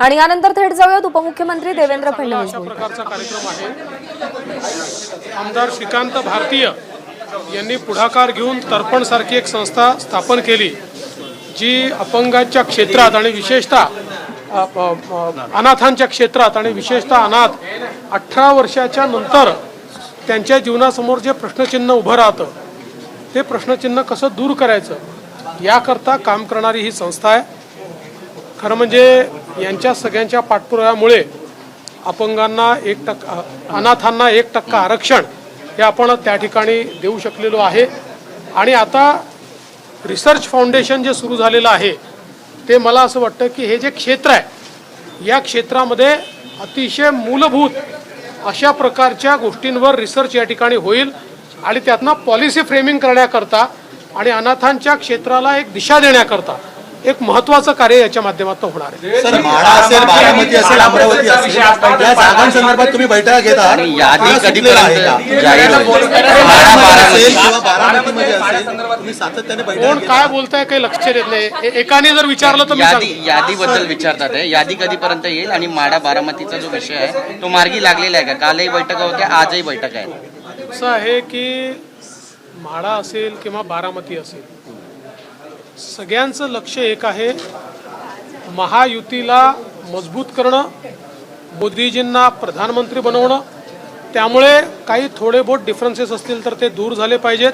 आणि यानंतर थेट जाऊयात उपमुख्यमंत्री देवेंद्र फडणवीस अशा. प्रकारचा कार्यक्रम आहे आमदार श्रीकांत भारतीय यांनी पुढाकार घेऊन तर्पण सारखी एक संस्था स्थापन केली जी अपंगांच्या क्षेत्रात आणि विशेषतः अनाथांच्या क्षेत्रात आणि विशेषतः अनाथ अठरा वर्षाच्या नंतर त्यांच्या जीवनासमोर जे प्रश्नचिन्ह उभं राहतं ते प्रश्नचिन्ह कसं दूर करायचं याकरता काम करणारी ही संस्था आहे खरं म्हणजे यांच्या सगळ्यांच्या पाठपुराव्यामुळे अपंगांना एक टक्का अनाथांना एक टक्का आरक्षण हे आपण त्या ठिकाणी देऊ शकलेलो आहे. आणि आता रिसर्च फाउंडेशन जे सुरू झालेलं आहे ते मला असं वाटतं की हे जे क्षेत्र आहे या क्षेत्रामध्ये अतिशय मूलभूत अशा प्रकारच्या गोष्टींवर रिसर्च या ठिकाणी होईल आणि त्यातनं पॉलिसी फ्रेमिंग करण्याकरता आणि अनाथांच्या क्षेत्राला एक दिशा देण्याकरता एक महत्त्वाचं कार्य याच्या माध्यमातून होणार आहे. सर माढा असेल बारामती असेल अमरावती असेल या जागांसंदर्भात तुम्ही बैठका घेता आणि यादी तुम्हाला सुचलेलं आहे. का? कधीपर्यंत जाहीर होईल? माढामध्ये असेल किंवा बारामतीमध्ये असेल तुम्ही सातत्याने बैठका कोण घेता काय बोलताय काही लक्ष देत नाही. ए- एकाने जर विचारलं तर मी यादी सांगतो. यादीबद्दल विचारतात आहे यादी कधीपर्यंत येईल आणि माडा बारामतीचा जो विषय आहे तो मार्गी लागलेला आहे का? कालही बैठका होत्या आजही बैठक आहे असं आहे की म्हाडा असेल किंवा बारामती असेल सगळ्यांचं लक्ष एक आहे महायुतीला मजबूत करणं मोदीजींना प्रधानमंत्री बनवणं. त्यामुळे काही थोडे बहुत डिफरन्सेस असतील तर ते दूर झाले पाहिजेत.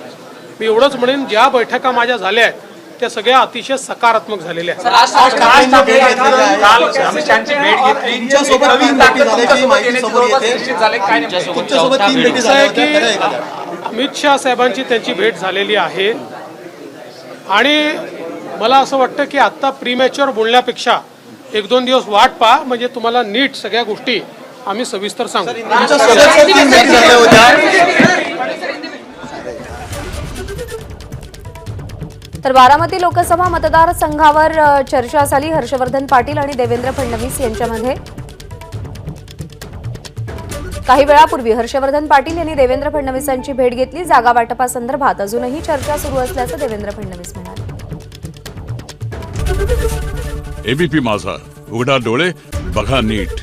मी एवढंच म्हणेन ज्या बैठका माझ्या झाल्या आहेत त्या सगळ्या अतिशय सकारात्मक झालेल्या आहेत? की अमित शहा साहेबांची त्यांची भेट झालेली आहे. आणि मला असं वाटतं की आत्ता प्रीमॅच्युअर बोलण्यापेक्षा एक दोन दिवस वाट पहा म्हणजे तुम्हाला नीट सगळ्या गोष्टी आम्ही सविस्तर सांगू. तर बारामती लोकसभा मतदारसंघावर चर्चा झाली. हर्षवर्धन पाटील आणि देवेंद्र फडणवीस यांच्यामध्ये. काही वेळापूर्वी हर्षवर्धन पाटील यांनी देवेंद्र फडणवीसांची भेट घेतली. जागा वाटपासंदर्भात अजूनही चर्चा सुरू असल्याचं देवेंद्र फडणवीस म्हणाले. एबीपी माझा. उघडा डोळे बघा नीट.